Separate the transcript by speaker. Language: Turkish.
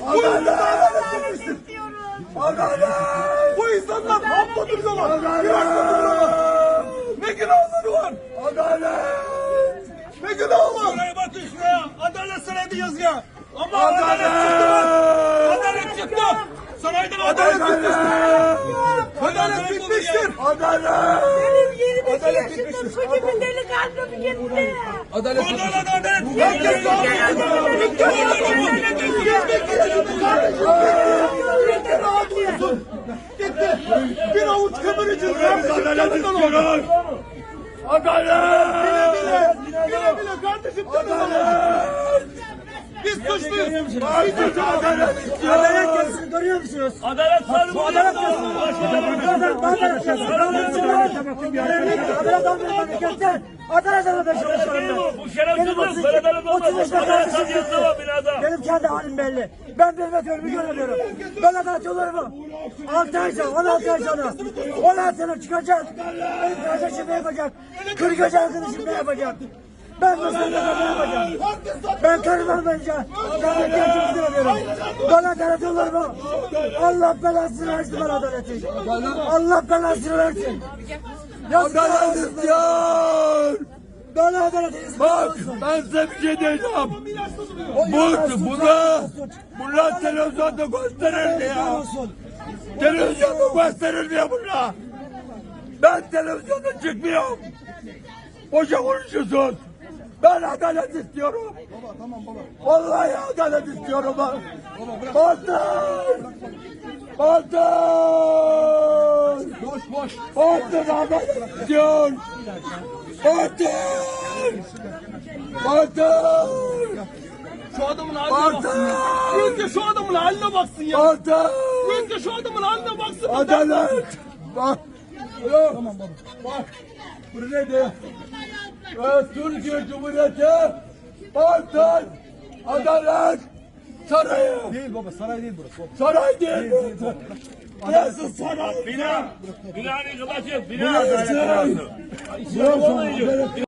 Speaker 1: Bu insanlar adalet istiyoruz. Bu insanlar hapta duruyorlar. Bırakma duruyorlar. Ne günahları var? Adalet. Ne günahı var?
Speaker 2: Şuraya bakın şuraya. Adalet sarayda yazıyor. Ama adalet, çıktı bak. Adalet çıktı. Saraydan adalet çıktı.
Speaker 1: Adalet bitmiştir.
Speaker 3: Benim 22
Speaker 1: Adalet
Speaker 3: yaşında
Speaker 1: bitmiştir.
Speaker 3: çocuğumun delikanlım gitti.
Speaker 1: Adalet
Speaker 2: Buradan adalet.
Speaker 1: Herkes Gitti. Canından oldu. Adalet. Bile bile. Bile bile kardeşim oldu. Biz suçluyuz. Biz suçluyuz. Adalet istiyoruz.
Speaker 4: Adalet görüyor musunuz?
Speaker 2: Adalet sarı
Speaker 4: Adalet gösteriyor. Adalet, adalet gösteriyor. Adalet memlekette adalet olmayan çalışıyorum
Speaker 2: Bu Adalet sarı yazısı var binada.
Speaker 4: Benim kendi halim belli. Ben bir metrolümü göremiyorum. Ben adalet olur mu? 6 ay sonra, 16 ay sonra, 16 sene çıkacak. Benim kardeşim ne yapacak? Kırgıç arkadaşım ne yapacak? Ben nasıl ne yapacağım? Ben karım olmayınca devlet yardımcısını veriyorum. Bana adalet olur mu? Allah belasını versin bana adaleti. Allah belasını versin.
Speaker 1: Adalet istiyor.
Speaker 4: Yazıklar
Speaker 1: Bak ben size bir şey diyeceğim. Bu, buna, bunlar televizyonda gösterildi
Speaker 4: Yazıklar
Speaker 1: ya. Televizyonda gösterilmiyor bunlar. Ben televizyonda çıkmıyorum. Boşa konuşuyorsun. Ben adalet istiyorum. Baba tamam baba. Vallahi adalet istiyorum ben. Baba bırak. Batır. Boş Batır adalet istiyor. Batır. Batır.
Speaker 2: Şu adamın haline baksın. Önce şu adamın haline baksın ya.
Speaker 1: Batır.
Speaker 2: Önce şu adamın haline baksın.
Speaker 1: Adalet. Bak. Tamam baba. Bak. Bu nedir? Ve Türkiye Cumhuriyeti Baltan Adalet Sarayı.
Speaker 5: Değil baba saray değil burası.
Speaker 1: Saray değil. Burası saray.
Speaker 2: Bina. Binanın kılaşı. Bina
Speaker 1: Burası
Speaker 2: adalet
Speaker 1: saray.
Speaker 2: binası.
Speaker 1: Burası adalet